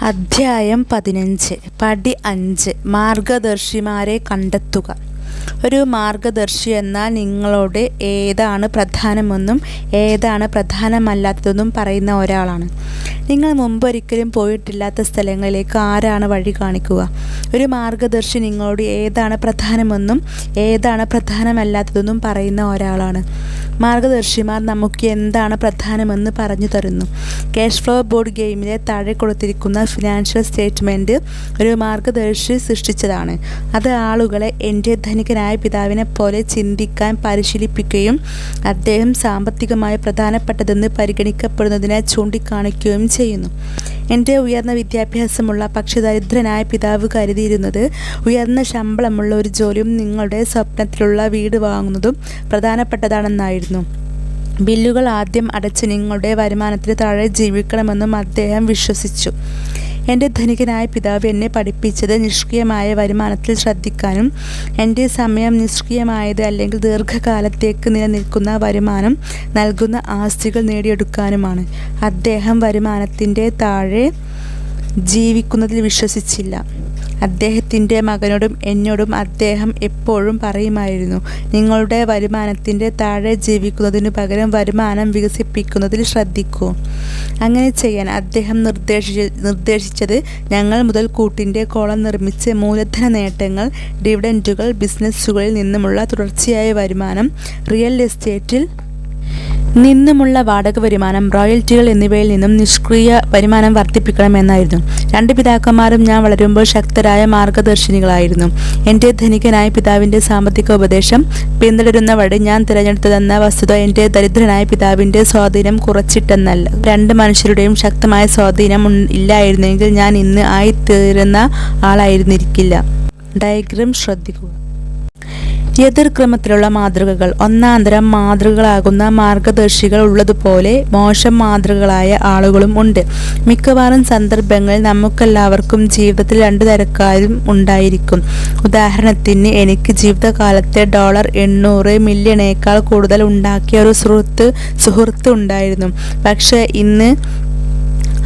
അധ്യായം പതിനഞ്ച്. പടി അഞ്ച്. മാർഗദർശിമാരെ കണ്ടെത്തുക. ഒരു മാർഗദർശി എന്നാൽ നിങ്ങളോട് ഏതാണ് പ്രധാനമെന്നും ഏതാണ് പ്രധാനമല്ലാത്തതെന്നും പറയുന്ന ഒരാളാണ്. നിങ്ങൾ മുമ്പൊരിക്കലും പോയിട്ടില്ലാത്ത സ്ഥലങ്ങളിലേക്ക് ആരാണ് വഴി കാണിക്കുക? ഒരു മാർഗദർശി നിങ്ങളോട് ഏതാണ് പ്രധാനമെന്നും ഏതാണ് പ്രധാനമല്ലാത്തതെന്നും പറയുന്ന ഒരാളാണ്. മാർഗദർശിമാർ നമുക്ക് എന്താണ് പ്രധാനമെന്ന് പറഞ്ഞു തരുന്നു. ക്യാഷ് ഫ്ലോ ബോർഡ് ഗെയിമിലെ താഴെ കൊടുത്തിരിക്കുന്ന ഫിനാൻഷ്യൽ സ്റ്റേറ്റ്മെന്റ് ഒരു മാർഗദർശി സൃഷ്ടിച്ചതാണ്. അത് ആളുകളെ എന്റെ ധനികനായ പിതാവിനെ പോലെ ചിന്തിക്കാൻ പരിശീലിപ്പിക്കുകയും അദ്ദേഹം സാമ്പത്തികമായി പ്രധാനപ്പെട്ടതെന്ന് പരിഗണിക്കപ്പെടുന്നതിനെ ചൂണ്ടിക്കാണിക്കുകയും ചെയ്യുന്നു. എന്റെ ഉയർന്ന വിദ്യാഭ്യാസമുള്ള പക്ഷെ ദരിദ്രനായ പിതാവ് കരുതിയിരുന്നത് ഉയർന്ന ശമ്പളമുള്ള ഒരു ജോലിയും നിങ്ങളുടെ സ്വപ്നത്തിലുള്ള വീട് വാങ്ങുന്നതും പ്രധാനപ്പെട്ടതാണെന്നായിരുന്നു. ബില്ലുകൾ ആദ്യം അടച്ച് നിങ്ങളുടെ വരുമാനത്തിന് താഴെ ജീവിക്കണമെന്നും അദ്ദേഹം വിശ്വസിച്ചു. എന്റെ ധനികനായ പിതാവ് എന്നെ പഠിപ്പിച്ചത് നിഷ്ക്രിയമായ വരുമാനത്തിൽ ശ്രദ്ധിക്കാനും എന്റെ സമയം നിഷ്ക്രിയമായത് അല്ലെങ്കിൽ ദീർഘകാലത്തേക്ക് നിലനിൽക്കുന്ന വരുമാനം നൽകുന്ന ആസ്തികൾ നേടിയെടുക്കാനുമാണ്. അദ്ദേഹം വരുമാനത്തിന്റെ താഴെ ജീവിക്കുന്നതിൽ വിശ്വസിച്ചില്ല. അദ്ദേഹത്തിന്റെ മകനോടും എന്നോടും അദ്ദേഹം എപ്പോഴും പറയുമായിരുന്നു നിങ്ങളുടെ വരുമാനത്തിന്റെ താഴെ ജീവിക്കുന്നതിനു പകരം വരുമാനം വികസിപ്പിക്കുന്നതിൽ ശ്രദ്ധിക്കൂ. അങ്ങനെ ചെയ്യാൻ അദ്ദേഹം നിർദ്ദേശിച്ച നിർദ്ദേശിച്ചത് ഞങ്ങൾ മുതൽ കൂട്ടിന്റെ കോളം നിർമ്മിച്ച് മൂലധന നേട്ടങ്ങൾ ഡിവിഡന്റുകൾ ബിസിനസ്സുകളിൽ നിന്നുമുള്ള തുടർച്ചയായ വരുമാനം റിയൽ എസ്റ്റേറ്റിൽ നിന്നുമുള്ള വാടക വരുമാനം റോയൽറ്റികൾ എന്നിവയിൽ നിന്നും നിഷ്ക്രിയ വരുമാനം വർദ്ധിപ്പിക്കണമെന്നായിരുന്നു. രണ്ട് പിതാക്കന്മാരും ഞാൻ വളരുമ്പോൾ ശക്തരായ മാർഗദർശിനികളായിരുന്നു. എന്റെ ധനികനായ പിതാവിന്റെ സാമ്പത്തിക ഉപദേശം പിന്തുടരുന്ന വഴി ഞാൻ തിരഞ്ഞെടുത്തതെന്ന വസ്തുത എന്റെ ദരിദ്രനായ പിതാവിന്റെ സ്വാധീനം കുറച്ചിട്ടെന്നല്ല. രണ്ട് മനുഷ്യരുടെയും ശക്തമായ സ്വാധീനം ഇല്ലായിരുന്നെങ്കിൽ ഞാൻ ഇന്ന് ആയിത്തീരുന്ന ആളായിരുന്നിരിക്കില്ല. ഡയഗ്രം ശ്രദ്ധിക്കുക. എതിർക്രമത്തിലുള്ള മാതൃകകൾ. ഒന്നാന്തരം മാതൃകകളാകുന്ന മാർഗദർശികൾ ഉള്ളതുപോലെ മോശം മാതൃകകളായ ആളുകളും ഉണ്ട്. മിക്കവാറും സന്ദർഭങ്ങളിൽ നമുക്കെല്ലാവർക്കും ജീവിതത്തിൽ രണ്ടു തരക്കാരും ഉണ്ടായിരിക്കും. ഉദാഹരണത്തിന് എനിക്ക് ജീവിതകാലത്തെ ഡോളർ എണ്ണൂറ് മില്യണേക്കാൾ കൂടുതൽ ഉണ്ടാക്കിയ ഒരു സുഹൃത്ത് സുഹൃത്ത് ഉണ്ടായിരുന്നു. പക്ഷേ ഇന്ന്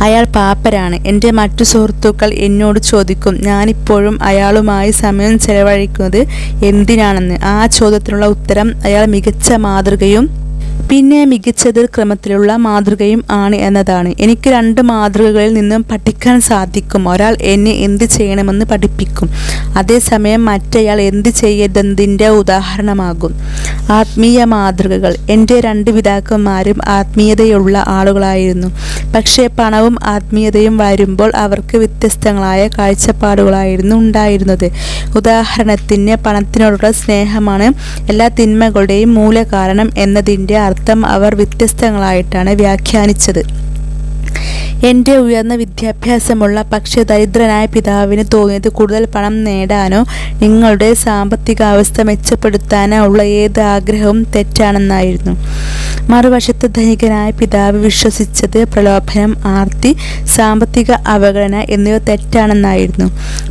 അയാൾ പാപ്പരാണ്. എന്റെ മറ്റു സുഹൃത്തുക്കൾ എന്നോട് ചോദിക്കും ഞാനിപ്പോഴും അയാളുമായി സമയം ചെലവഴിക്കുന്നത് എന്തിനാണെന്ന്? ആ ചോദ്യത്തിനുള്ള ഉത്തരം അയാൾ മികച്ച മാതൃകയും പിന്നെ മികച്ചത് ക്രമത്തിലുള്ള മാതൃകയും ആണ് എന്നതാണ്. എനിക്ക് രണ്ട് മാതൃകകളിൽ നിന്നും പഠിക്കാൻ സാധിക്കും. ഒരാൾ എന്നെ എന്ത് ചെയ്യണമെന്ന് പഠിപ്പിക്കും. അതേസമയം മറ്റേയാൾ എന്ത് ചെയ്യരുതെന്നതിന്റെ ഉദാഹരണമാകും. ആത്മീയ മാതൃകകൾ. എന്റെ രണ്ട് പിതാക്കന്മാരും ആത്മീയതയുള്ള ആളുകളായിരുന്നു. പക്ഷേ പണവും ആത്മീയതയും വരുമ്പോൾ അവർക്ക് വ്യത്യസ്തങ്ങളായ കാഴ്ചപ്പാടുകളായിരുന്നു ഉണ്ടായിരുന്നത്. ഉദാഹരണത്തിന് പണത്തിനോടുള്ള സ്നേഹമാണ് എല്ലാ തിന്മകളുടെയും മൂലകാരണം എന്നതിന്റെ അർത്ഥം. അവർ വ്യത്യസ്തങ്ങളായിട്ടാണ് വ്യാഖ്യാനിച്ചത്. എന്റെ ഉയർന്ന വിദ്യാഭ്യാസമുള്ള പക്ഷേ ദരിദ്രനായ പിതാവിന് തോന്നിയത് കൂടുതൽ പണം നേടാനോ നിങ്ങളുടെ സാമ്പത്തികാവസ്ഥ മെച്ചപ്പെടുത്താനോ ഉള്ള ഏത് ആഗ്രഹവും തെറ്റാണെന്നായിരുന്നു. മറുവശത്ത് ധനികനായ പിതാവ് വിശ്വസിച്ചത് പ്രലോഭനം ആർത്തി സാമ്പത്തിക അവഗണന എന്നിവ തെറ്റാണെന്നായിരുന്നു.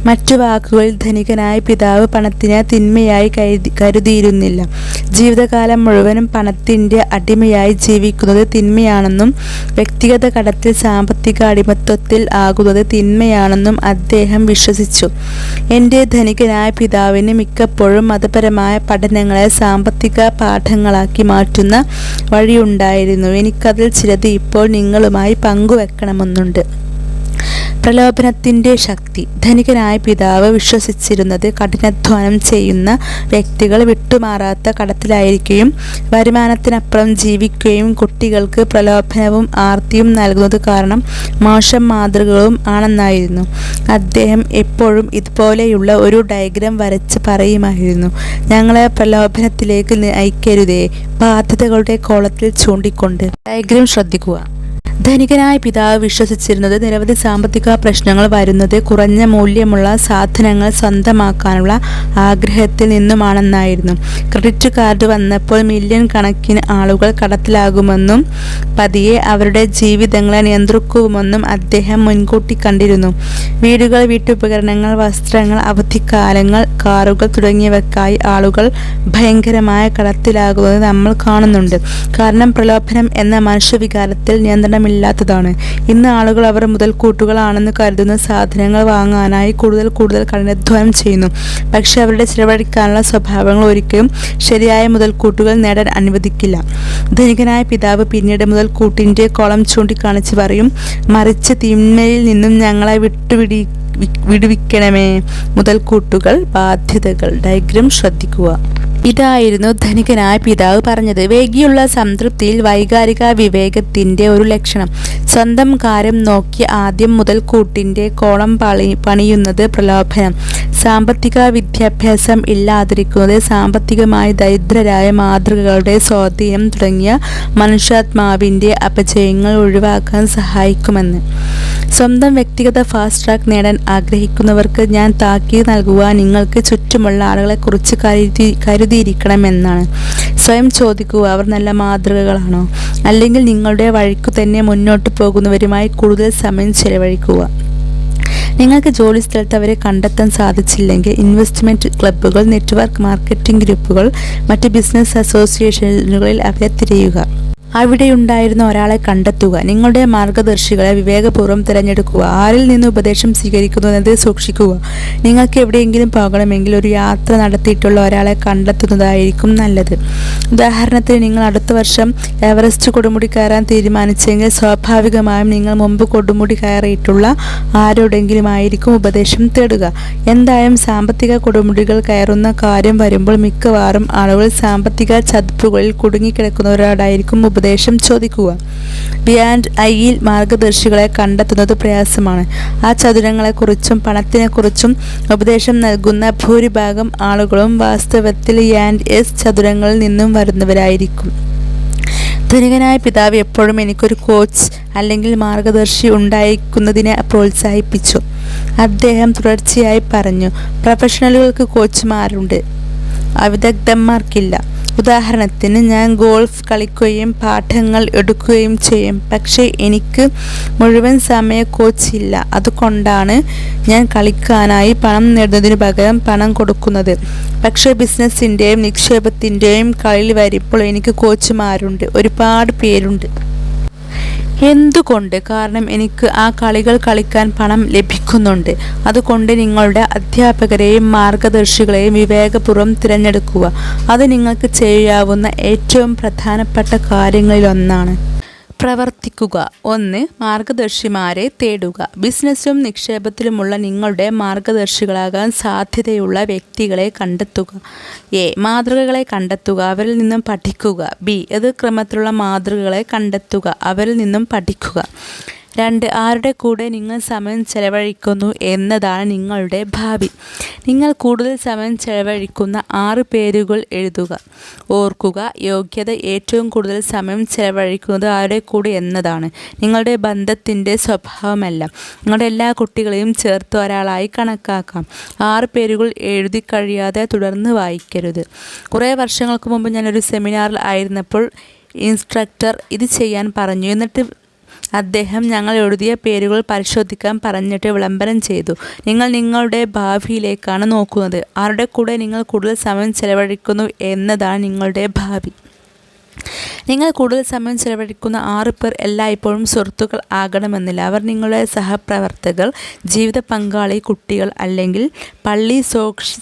മറ്റു വാക്കുകളിൽ ധനികനായ പിതാവ് പണത്തിനെ തിന്മയായി കരുതി കരുതിയിരുന്നില്ല. ജീവിതകാലം മുഴുവനും പണത്തിന്റെ അടിമയായി ജീവിക്കുന്നത് തിന്മയാണെന്നും വ്യക്തിഗത കടത്തിൽ സാമ്പത്തിക അടിമത്വത്തിൽ ആകുന്നത് തിന്മയാണെന്നും അദ്ദേഹം വിശ്വസിച്ചു. എന്റെ ധനികനായ പിതാവിന് മിക്കപ്പോഴും മതപരമായ പഠനങ്ങളെ സാമ്പത്തിക പാഠങ്ങളാക്കി മാറ്റുന്ന വഴിയുണ്ടായിരുന്നു. എനിക്കതിൽ ചിലത് ഇപ്പോൾ നിങ്ങളുമായി പങ്കുവെക്കണമെന്നുണ്ട്. പ്രലോഭനത്തിന്റെ ശക്തി. ധനികനായ പിതാവ് വിശ്വസിച്ചിരുന്നത് കഠിനാധ്വാനം ചെയ്യുന്ന വ്യക്തികൾ വിട്ടുമാറാത്ത കടത്തിലായിരിക്കുകയും വരുമാനത്തിനപ്പുറം ജീവിക്കുകയും കുട്ടികൾക്ക് പ്രലോഭനവും ആർത്തിയും നൽകുന്നത് കാരണം മോശം മാതൃകകളും ആണെന്നായിരുന്നു. അദ്ദേഹം എപ്പോഴും ഇതുപോലെയുള്ള ഒരു ഡയഗ്രാം വരച്ച് പറയുമായിരുന്നു. ഞങ്ങളെ പ്രലോഭനത്തിലേക്ക് നയിക്കരുതേ ബാധ്യതകളുടെ കോളത്തിൽ ചൂണ്ടിക്കൊണ്ട്. ഡയഗ്രാം ശ്രദ്ധിക്കുക. ധനികനായ പിതാവ് വിശ്വസിച്ചിരുന്നത് നിരവധി സാമ്പത്തിക പ്രശ്നങ്ങൾ വരുന്നത് കുറഞ്ഞ മൂല്യമുള്ള സാധനങ്ങൾ സ്വന്തമാക്കാനുള്ള ആഗ്രഹത്തിൽ നിന്നുമാണെന്നായിരുന്നു. ക്രെഡിറ്റ് കാർഡ് വന്നപ്പോൾ മില്യൺ കണക്കിന് ആളുകൾ കടത്തിലാകുമെന്നും പതിയെ അവരുടെ ജീവിതങ്ങളെ നിയന്ത്രിക്കുമെന്നും അദ്ദേഹം മുൻകൂട്ടി കണ്ടിരുന്നു. വീടുകൾ വീട്ടുപകരണങ്ങൾ വസ്ത്രങ്ങൾ അവധിക്കാലങ്ങൾ കാറുകൾ തുടങ്ങിയവക്കായി ആളുകൾ ഭയങ്കരമായ കടത്തിലാകുന്നത് നമ്മൾ കാണുന്നുണ്ട്. കാരണം പ്രലോഭനം എന്ന മനുഷ്യവികാരത്തിൽ നിയന്ത്രണമില്ല പ്രയോജനമില്ലാത്തതാണ് ഇന്ന് ആളുകൾ അവർ മുതൽക്കൂട്ടുകളാണെന്ന് കരുതുന്ന സാധനങ്ങൾ വാങ്ങാനായി കൂടുതൽ കൂടുതൽ കഠിനാധ്വാനം ചെയ്യുന്നു. പക്ഷെ അവരുടെ ചിലവഴിക്കാനുള്ള സ്വഭാവങ്ങൾ ഒരിക്കലും ശരിയായ മുതൽക്കൂട്ടുകൾ നേടാൻ അനുവദിക്കില്ല. ധനികനായ പിതാവ് പിന്നീട് മുതൽക്കൂട്ടിന്റെ കോളം ചൂണ്ടിക്കാണിച്ച് പറയും മറിച്ച് തിന്മയിൽ നിന്നും ഞങ്ങളെ വിട്ടുപിടി വിടുവിക്കണമേ. മുതൽക്കൂട്ടുകൾ ബാധ്യതകൾ ഡയഗ്രം ശ്രദ്ധിക്കുക. ഇതായിരുന്നു ധനികനായ പിതാവ് പറഞ്ഞത്. വേഗിയുള്ള സംതൃപ്തിയിൽ വൈകാരിക വിവേകത്തിന്റെ ഒരു ലക്ഷണം. സ്വന്തം കാര്യം നോക്കി ആദ്യം മുതൽ കൂട്ടിന്റെ കോളം പളി പണിയുന്നത് പ്രലോഭനം. സാമ്പത്തിക വിദ്യാഭ്യാസം ഇല്ലാതിരിക്കുന്നത് സാമ്പത്തികമായി ദരിദ്രരായ മാതൃകകളുടെ സ്വാധീനം തുടങ്ങിയ മനുഷ്യാത്മാവിന്റെ അപചയങ്ങൾ ഒഴിവാക്കാൻ സഹായിക്കുമെന്ന്. സ്വന്തം വ്യക്തിഗത ഫാസ്റ്റ് ട്രാക്ക് നേടാൻ ആഗ്രഹിക്കുന്നവർക്ക് ഞാൻ താക്കീത് നൽകുക നിങ്ങൾക്ക് ചുറ്റുമുള്ള ആളുകളെക്കുറിച്ച് കരുതി കരുതിയിരിക്കണമെന്നാണ്. സ്വയം ചോദിക്കുക അവർ നല്ല മാതൃകകളാണോ? അല്ലെങ്കിൽ നിങ്ങളുടെ വഴിക്ക് തന്നെ മുന്നോട്ട് പോകുന്നവരുമായി കൂടുതൽ സമയം ചെലവഴിക്കുക. നിങ്ങൾക്ക് ജോലി സ്ഥലത്ത് അവരെ കണ്ടെത്താൻ സാധിച്ചില്ലെങ്കിൽ ഇൻവെസ്റ്റ്മെന്റ് ക്ലബ്ബുകൾ നെറ്റ്വർക്ക് മാർക്കറ്റിംഗ് ഗ്രൂപ്പുകൾ മറ്റ് ബിസിനസ് അസോസിയേഷനുകളിൽ അവരെ തിരയുക. അവിടെയുണ്ടായിരുന്ന ഒരാളെ കണ്ടെത്തുക. നിങ്ങളുടെ മാർഗദർശികളെ വിവേകപൂർവം തിരഞ്ഞെടുക്കുക. ആരിൽ നിന്ന് ഉപദേശം സ്വീകരിക്കുന്നു എന്നത് സൂക്ഷിക്കുക. നിങ്ങൾക്ക് എവിടെയെങ്കിലും പോകണമെങ്കിൽ ഒരു യാത്ര നടത്തിയിട്ടുള്ള ഒരാളെ കണ്ടെത്തുന്നതായിരിക്കും നല്ലത്. ഉദാഹരണത്തിന് നിങ്ങൾ അടുത്ത വർഷം എവറസ്റ്റ് കൊടുമുടി കയറാൻ തീരുമാനിച്ചെങ്കിൽ സ്വാഭാവികമായും നിങ്ങൾ മുമ്പ് കൊടുമുടി കയറിയിട്ടുള്ള ആരോടെങ്കിലും ആയിരിക്കും ഉപദേശം തേടുക. എന്തായാലും സാമ്പത്തിക കൊടുമുടികൾ കയറുന്ന കാര്യം വരുമ്പോൾ മിക്കവാറും ആളുകൾ സാമ്പത്തിക ചതുപ്പുകളിൽ കുടുങ്ങിക്കിടക്കുന്നവരോടായിരിക്കും ഉപദേശം ചോദിക്കുക. ബിയാൻഡ് ഐയിൽ മാർഗദർശികളെ കണ്ടെത്തുന്നത് പ്രയാസമാണ്. ആ ചതുരങ്ങളെക്കുറിച്ചും പണത്തിനെക്കുറിച്ചും ഉപദേശം നൽകുന്ന ഭൂരിഭാഗം ആളുകളും വാസ്തവത്തിൽ യാൻഡ് എസ് ചതുരങ്ങളിൽ നിന്നും വരുന്നവരായിരിക്കും. ധനികനായ പിതാവ് എപ്പോഴും എനിക്കൊരു കോച്ച് അല്ലെങ്കിൽ മാർഗദർശി ഉണ്ടായിരിക്കുന്നതിനെ പ്രോത്സാഹിപ്പിച്ചു. അദ്ദേഹം തുടർച്ചയായി പറഞ്ഞു പ്രൊഫഷണലുകൾക്ക് കോച്ചുമാരുണ്ട് അവിദഗ്ധന്മാർക്കില്ല. ഉദാഹരണത്തിന് ഞാൻ ഗോൾഫ് കളിക്കുകയും പാഠങ്ങൾ എടുക്കുകയും ചെയ്യും. പക്ഷേ എനിക്ക് മുഴുവൻ സമയ കോച്ച് ഇല്ല. അതുകൊണ്ടാണ് ഞാൻ കളിക്കാനായി പണം നേടുന്നതിന് പകരം പണം കൊടുക്കുന്നത്. പക്ഷേ ബിസിനസ്സിന്റെയും നിക്ഷേപത്തിന്റെയും കളിയിൽ വരുമ്പോൾ എനിക്ക് കോച്ചുമാരുണ്ട് ഒരുപാട് പേരുണ്ട്. എന്തുകൊണ്ട്? കാരണം എനിക്ക് ആ കളികൾ കളിക്കാൻ പണം ലഭിക്കുന്നുണ്ട്. അതുകൊണ്ട് നിങ്ങളുടെ അധ്യാപകരെയും മാർഗദർശികളെയും വിവേകപൂർവം തിരഞ്ഞെടുക്കുക. അത് നിങ്ങൾക്ക് ചെയ്യാവുന്ന ഏറ്റവും പ്രധാനപ്പെട്ട കാര്യങ്ങളിലൊന്നാണ്. പ്രവർത്തിക്കുക. ഒന്ന് മാർഗദർശിമാരെ തേടുക. ബിസിനസ്സിലും നിക്ഷേപത്തിലുമുള്ള നിങ്ങളുടെ മാർഗദർശികളാകാൻ സാധ്യതയുള്ള വ്യക്തികളെ കണ്ടെത്തുക. എ മാതൃകകളെ കണ്ടെത്തുക. അവരിൽ നിന്നും പഠിക്കുക. ബി ഏത് ക്രമത്തിലുള്ള മാതൃകകളെ കണ്ടെത്തുക. അവരിൽ നിന്നും പഠിക്കുക. രണ്ട് ആരുടെ കൂടെ നിങ്ങൾ സമയം ചെലവഴിക്കുന്നു എന്നതാണ് നിങ്ങളുടെ ഭാവി. നിങ്ങൾ കൂടുതൽ സമയം ചെലവഴിക്കുന്ന ആറ് പേരുകൾ എഴുതുക. ഓർക്കുക യോഗ്യത ഏറ്റവും കൂടുതൽ സമയം ചെലവഴിക്കുന്നത് ആരുടെ കൂടെ എന്നതാണ്. നിങ്ങളുടെ ബന്ധത്തിന്റെ സ്വഭാവമല്ല. നിങ്ങളുടെ എല്ലാ കുട്ടികളെയും ചേർത്ത് ഒരാളായി കണക്കാക്കാം. ആറ് പേരുകൾ എഴുതി കഴിയാതെ തുടർന്ന് വായിക്കരുത്. കുറേ വർഷങ്ങൾക്ക് മുമ്പ് ഞാനൊരു സെമിനാറിൽ ആയിരുന്നപ്പോൾ ഇൻസ്ട്രക്ടർ ഇത് ചെയ്യാൻ പറഞ്ഞു. എന്നിട്ട് അദ്ദേഹം ഞങ്ങൾ എഴുതിയ പേരുകൾ പരിശോധിക്കാൻ പറഞ്ഞിട്ട് വിളംബരം ചെയ്തു. നിങ്ങൾ നിങ്ങളുടെ ഭാവിയിലേക്കാണ് നോക്കുന്നത്. ആരുടെ കൂടെ നിങ്ങൾ കൂടുതൽ സമയം ചെലവഴിക്കുന്നു എന്നതാണ് നിങ്ങളുടെ ഭാവി. നിങ്ങൾ കൂടുതൽ സമയം ചെലവഴിക്കുന്ന ആറ് പേർ എല്ലായ്പ്പോഴും സുഹൃത്തുക്കൾ ആകണമെന്നില്ല. അവർ നിങ്ങളുടെ സഹപ്രവർത്തകർ ജീവിത പങ്കാളി കുട്ടികൾ അല്ലെങ്കിൽ പള്ളി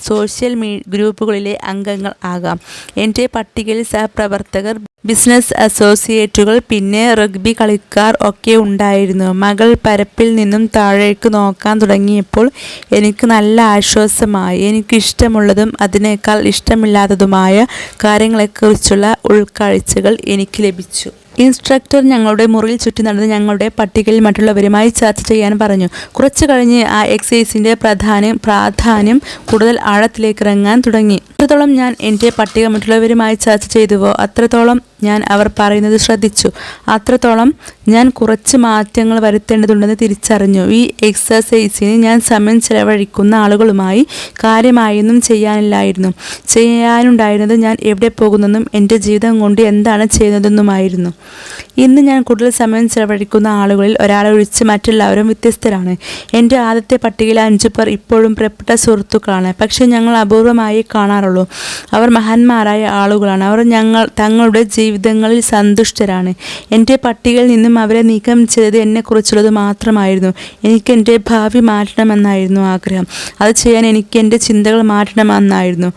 സോഷ്യൽ മീ ഗ്രൂപ്പുകളിലെ അംഗങ്ങൾ ആകാം. എന്റെ പട്ടികയിൽ സഹപ്രവർത്തകർ ബിസിനസ് അസോസിയേറ്റുകൾ പിന്നെ റഗ്ബി കളിക്കാർ ഒക്കെ ഉണ്ടായിരുന്നു. മകൾ പരപ്പിൽ നിന്നും താഴേക്ക് നോക്കാൻ തുടങ്ങിയപ്പോൾ എനിക്ക് നല്ല ആശ്വാസമായി. എനിക്കിഷ്ടമുള്ളതും അതിനേക്കാൾ ഇഷ്ടമില്ലാത്തതുമായ കാര്യങ്ങളെക്കുറിച്ചുള്ള ഉൾക്കാഴ്ചകൾ എനിക്ക് ലഭിച്ചു. ഇൻസ്ട്രക്ടർ ഞങ്ങളുടെ മുറിയിൽ ചുറ്റി നടന്ന് ഞങ്ങളുടെ പട്ടികയിൽ മറ്റുള്ളവരുമായി ചർച്ച ചെയ്യാൻ പറഞ്ഞു. കുറച്ചു കഴിഞ്ഞ് ആ എക്സസൈസിന്റെ പ്രധാനം പ്രാധാന്യം കൂടുതൽ ആഴത്തിലേക്ക് ഇറങ്ങാൻ തുടങ്ങി. എത്രത്തോളം ഞാൻ എന്റെ പട്ടിക മറ്റുള്ളവരുമായി ചർച്ച ചെയ്തുവോ അത്രത്തോളം ഞാൻ അവർ പറയുന്നത് ശ്രദ്ധിച്ചു. അത്രത്തോളം ഞാൻ കുറച്ച് മാറ്റങ്ങൾ വരുത്തേണ്ടതുണ്ടെന്ന് തിരിച്ചറിഞ്ഞു. ഈ എക്സസൈസിന് ഞാൻ സമയം ചെലവഴിക്കുന്ന ആളുകളുമായി കാര്യമായൊന്നും ചെയ്യാനില്ലായിരുന്നു. ചെയ്യാനുണ്ടായിരുന്നത് ഞാൻ എവിടെ പോകുന്നെന്നും എന്റെ ജീവിതം കൊണ്ട് എന്താണ് ചെയ്യുന്നതെന്നുമായിരുന്നു. ഇന്ന് ഞാൻ കൂടുതൽ സമയം ചെലവഴിക്കുന്ന ആളുകളിൽ ഒരാളെ ഒഴിച്ച് മറ്റുള്ളവരും വ്യത്യസ്തരാണ്. എന്റെ ആദ്യത്തെ പട്ടികയിൽ അഞ്ചു പേർ ഇപ്പോഴും പ്രിയപ്പെട്ട സുഹൃത്തുക്കളാണ്. പക്ഷേ ഞങ്ങൾ അപൂർവമായി കാണാറുള്ളൂ. അവർ മഹാന്മാരായ ആളുകളാണ്. അവർ ഞങ്ങൾ തങ്ങളുടെ ജീവിത ജീവിതങ്ങളിൽ സന്തുഷ്ടരാണ്. എന്റെ പട്ടികയിൽ നിന്നും അവരെ നീക്കം ചെയ്തത് എന്നെക്കുറിച്ചുള്ളത് മാത്രമായിരുന്നു. എനിക്ക് എന്റെ ഭാവി മാറ്റണമെന്നായിരുന്നു ആഗ്രഹം. അത് ചെയ്യാൻ എനിക്ക് എന്റെ ചിന്തകൾ മാറ്റണമെന്നായിരുന്നു.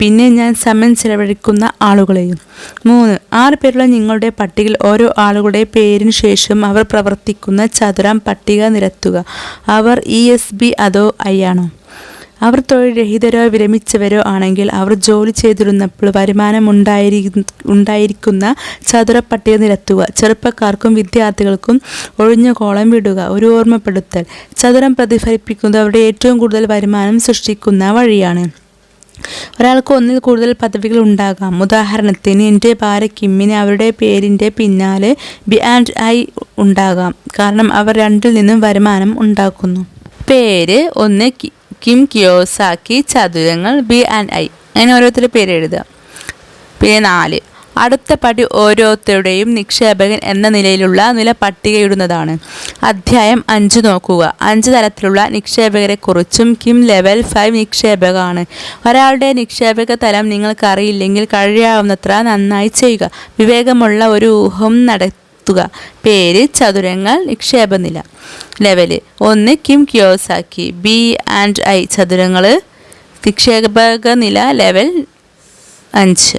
പിന്നെ ഞാൻ സമയം ചെലവഴിക്കുന്ന ആളുകളെയും. മൂന്ന് ആറ് പേരുള്ള നിങ്ങളുടെ പട്ടികയിൽ ഓരോ ആളുകളുടെ പേരിന് ശേഷം അവർ പ്രവർത്തിക്കുന്ന ചതുരം പട്ടിക നിരത്തുക. അവർ ഇ എസ് ബി അതോ ഐ ആണോ? അവർ തൊഴിൽ രഹിതരോ വിരമിച്ചവരോ ആണെങ്കിൽ അവർ ജോലി ചെയ്തിരുന്നപ്പോൾ വരുമാനം ഉണ്ടായിരി ഉണ്ടായിരിക്കുന്ന ചതുര പട്ടിക നിരത്തുക ചെറുപ്പക്കാർക്കും വിദ്യാർത്ഥികൾക്കും ഒഴിഞ്ഞ കോളം വിടുക. ഒരു ഓർമ്മപ്പെടുത്തൽ. ചതുരം പ്രതിഫലിപ്പിക്കുന്നത് അവരുടെ ഏറ്റവും കൂടുതൽ വരുമാനം സൃഷ്ടിക്കുന്ന വഴിയാണ്. ഒരാൾക്ക് ഒന്നിൽ കൂടുതൽ പദവികൾ ഉണ്ടാകാം. ഉദാഹരണത്തിന് എന്റെ ഭാര്യ കിമ്മിന് അവരുടെ പേരിന്റെ പിന്നാലെ ബി ആൻഡ് ഐ ഉണ്ടാകാം. കാരണം അവർ രണ്ടിൽ നിന്നും വരുമാനം ഉണ്ടാക്കുന്നു. പേര് ഒന്ന് കി- കിയോസാക്കി ചതുരങ്ങൾ ബി ആൻഡ് ഐ അങ്ങനെ ഓരോരുത്തരുടെ പേര് എഴുതുക. പിന്നെ നാല്. അടുത്ത പടി ഓരോരുത്തരുടെയും നിക്ഷേപകൻ എന്ന നിലയിലുള്ള നില പട്ടികയിടുന്നതാണ്. അധ്യായം അഞ്ച് നോക്കുക. അഞ്ച് തലത്തിലുള്ള നിക്ഷേപകരെക്കുറിച്ചും കിം ലെവൽ ഫൈവ് നിക്ഷേപകമാണ് ഒരാളുടെ നിക്ഷേപക തലം നിങ്ങൾക്കറിയില്ലെങ്കിൽ കഴിയാവുന്നത്ര നന്നായി ചെയ്യുക. വിവേകമുള്ള ഒരു ഊഹം നടത്തുക പേര് ചതുരങ്ങൾ നിക്ഷേപനില. ലെവൽ ഒന്ന് Kim Kiyosaki B and I ചതുരങ്ങൾ. നിക്ഷേപക നില ലെവൽ അഞ്ച്.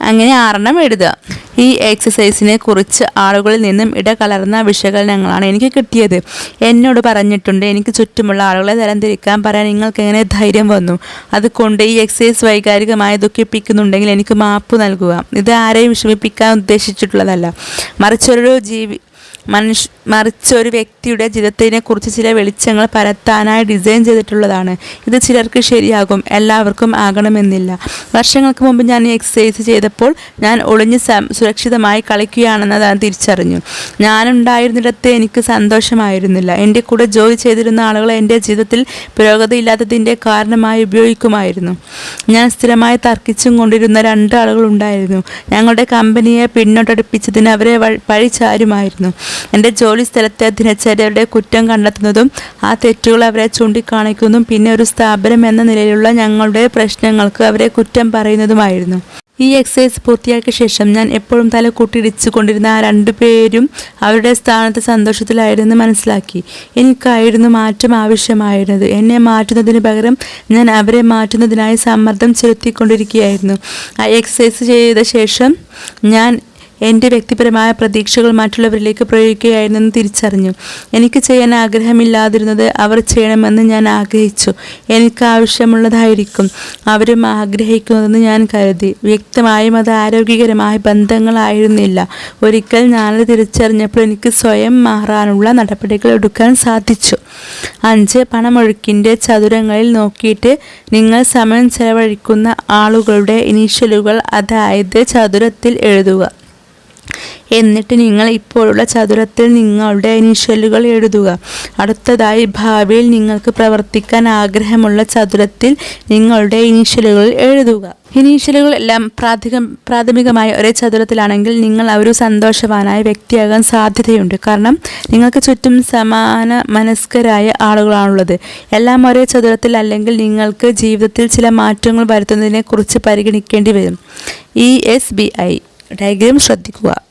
അങ്ങനെ ആറെണ്ണം എഴുതുക. ഈ എക്സസൈസിനെ കുറിച്ച് ആളുകളിൽ നിന്നും ഇടകലർന്ന വിശകലനങ്ങളാണ് എനിക്ക് കിട്ടിയത്. എന്നോട് പറഞ്ഞിട്ടുണ്ട് എനിക്ക് ചുറ്റുമുള്ള ആളുകളെ തരംതിരിക്കാൻ പറയാൻ നിങ്ങൾക്ക് എങ്ങനെ ധൈര്യം വന്നു? അതുകൊണ്ട് ഈ എക്സസൈസ് വൈകാരികമായി ദുഃഖിപ്പിക്കുന്നുണ്ടെങ്കിൽ എനിക്ക് മാപ്പ് നൽകുക. ഇത് ആരെയും വിഷമിപ്പിക്കാൻ ഉദ്ദേശിച്ചിട്ടുള്ളതല്ല. മറിച്ചൊരു ജീവി മനുഷ്യ മറിച്ച് ഒരു വ്യക്തിയുടെ ജീവിതത്തിനെ കുറിച്ച് ചില വെളിച്ചങ്ങൾ പരത്താനായി ഡിസൈൻ ചെയ്തിട്ടുള്ളതാണ്. ഇത് ചിലർക്ക് ശരിയാകും എല്ലാവർക്കും ആകണമെന്നില്ല. വർഷങ്ങൾക്ക് മുമ്പ് ഞാൻ ഈ എക്സസൈസ് ചെയ്തപ്പോൾ ഞാൻ ഒളിഞ്ഞ് സുരക്ഷിതമായി കളിക്കുകയാണെന്ന് ഞാൻ തിരിച്ചറിഞ്ഞു. ഞാനുണ്ടായിരുന്നിടത്ത് എനിക്ക് സന്തോഷമായിരുന്നില്ല. എന്റെ കൂടെ ജോലി ചെയ്തിരുന്ന ആളുകൾ എന്റെ ജീവിതത്തിൽ പുരോഗതിയില്ലാത്തതിന്റെ കാരണമായി ഉപയോഗിക്കുമായിരുന്നു. ഞാൻ സ്ഥിരമായി തർക്കിച്ചും കൊണ്ടിരുന്ന രണ്ട് ആളുകളുണ്ടായിരുന്നു. ഞങ്ങളുടെ കമ്പനിയെ പിന്നോട്ടടുപ്പിച്ചതിന് അവരെ പഴിചാരുമായിരുന്നു എന്റെ ജോലി സ്ഥലത്തെ ദിനചര്യയുടെ കുറ്റം കണ്ടെത്തുന്നതും ആ തെറ്റുകൾ അവരെ ചൂണ്ടിക്കാണിക്കുന്നതും പിന്നെ ഒരു സ്ഥാപനം എന്ന നിലയിലുള്ള ഞങ്ങളുടെ പ്രശ്നങ്ങൾക്ക് അവരെ കുറ്റം പറയുന്നതുമായിരുന്നു. ഈ എക്സസൈസ് പൂർത്തിയാക്കിയ ശേഷം ഞാൻ എപ്പോഴും തല കൂട്ടിയിടിച്ചു കൊണ്ടിരുന്ന ആ രണ്ടു പേരും അവരുടെ സ്ഥാനത്ത് സന്തോഷത്തിലായിരുന്നു മനസ്സിലാക്കി. എനിക്കായിരുന്നു മാറ്റം ആവശ്യമായിരുന്നത്. എന്നെ മാറ്റുന്നതിന് പകരം ഞാൻ അവരെ മാറ്റുന്നതിനായി സമ്മർദ്ദം ചെലുത്തിക്കൊണ്ടിരിക്കുകയായിരുന്നു. ആ എക്സസൈസ് ചെയ്ത ശേഷം ഞാൻ എന്റെ വ്യക്തിപരമായ പ്രതീക്ഷകൾ മറ്റുള്ളവരിലേക്ക് പ്രയോഗിക്കുകയായിരുന്നെന്ന് തിരിച്ചറിഞ്ഞു. എനിക്ക് ചെയ്യാൻ ആഗ്രഹമില്ലാതിരുന്നത് അവർ ചെയ്യണമെന്ന് ഞാൻ ആഗ്രഹിച്ചു. എനിക്ക് ആവശ്യമുള്ളതായിരിക്കും അവരും ആഗ്രഹിക്കുന്നതെന്ന് ഞാൻ കരുതി. വ്യക്തമായും അത് ആരോഗ്യകരമായ ബന്ധങ്ങളായിരുന്നില്ല. ഒരിക്കൽ ഞാനത് തിരിച്ചറിഞ്ഞപ്പോൾ എനിക്ക് സ്വയം മാറാനുള്ള നടപടികൾ എടുക്കാൻ സാധിച്ചു. അഞ്ച് പണമൊഴുക്കിന്റെ ചതുരങ്ങളിൽ നോക്കിയിട്ട് നിങ്ങൾ സമയം ചെലവഴിക്കുന്ന ആളുകളുടെ ഇനീഷ്യലുകൾ അതായത് ചതുരത്തിൽ എഴുതുക. എന്നിട്ട് നിങ്ങൾ ഇപ്പോഴുള്ള ചതുരത്തിൽ നിങ്ങളുടെ ഇനീഷ്യലുകൾ എഴുതുക. അടുത്തതായി ഭാവിയിൽ നിങ്ങൾക്ക് പ്രവർത്തിക്കാൻ ആഗ്രഹമുള്ള ചതുരത്തിൽ നിങ്ങളുടെ ഇനീഷ്യലുകൾ എഴുതുക. ഇനീഷ്യലുകൾ എല്ലാം പ്രാഥമിക പ്രാഥമികമായി ഒരേ ചതുരത്തിലാണെങ്കിൽ നിങ്ങൾ ഒരു സന്തോഷവാനായ വ്യക്തിയാകാൻ സാധ്യതയുണ്ട്. കാരണം നിങ്ങൾക്ക് ചുറ്റും സമാന മനസ്കരായ ആളുകളാണുള്ളത്. എല്ലാം ഒരേ ചതുരത്തിൽ അല്ലെങ്കിൽ നിങ്ങൾക്ക് ജീവിതത്തിൽ ചില മാറ്റങ്ങൾ വരുത്തുന്നതിനെക്കുറിച്ച് പരിഗണിക്കേണ്ടി വരും. E S B I diagram ശ്രദ്ധിക്കുക.